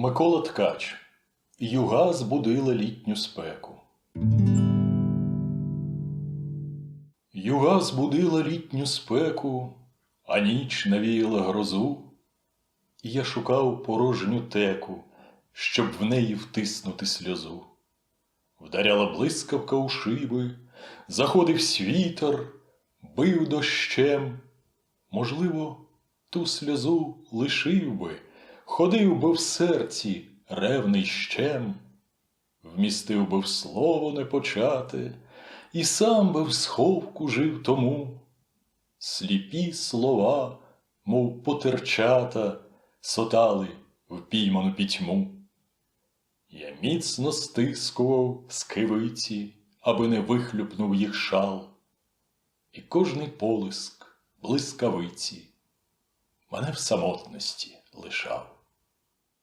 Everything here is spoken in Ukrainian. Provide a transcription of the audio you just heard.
Микола Ткач. Юга збудила літню спеку. Юга збудила літню спеку, а ніч навіяла грозу. І я шукав порожню теку, щоб в неї втиснути сльозу. Вдаряла блискавка у шиби, заходив світер, бив дощем. Можливо, ту сльозу лишив би, ходив би в серці ревний щем, вмістив би в слово непочате, і сам би в сховку жив тому. Сліпі слова, мов потерчата, сотали в пійману пітьму. Я міцно стискував скивиці, аби не вихлюпнув їх шал, і кожний полиск блискавиці мене в самотності лишав.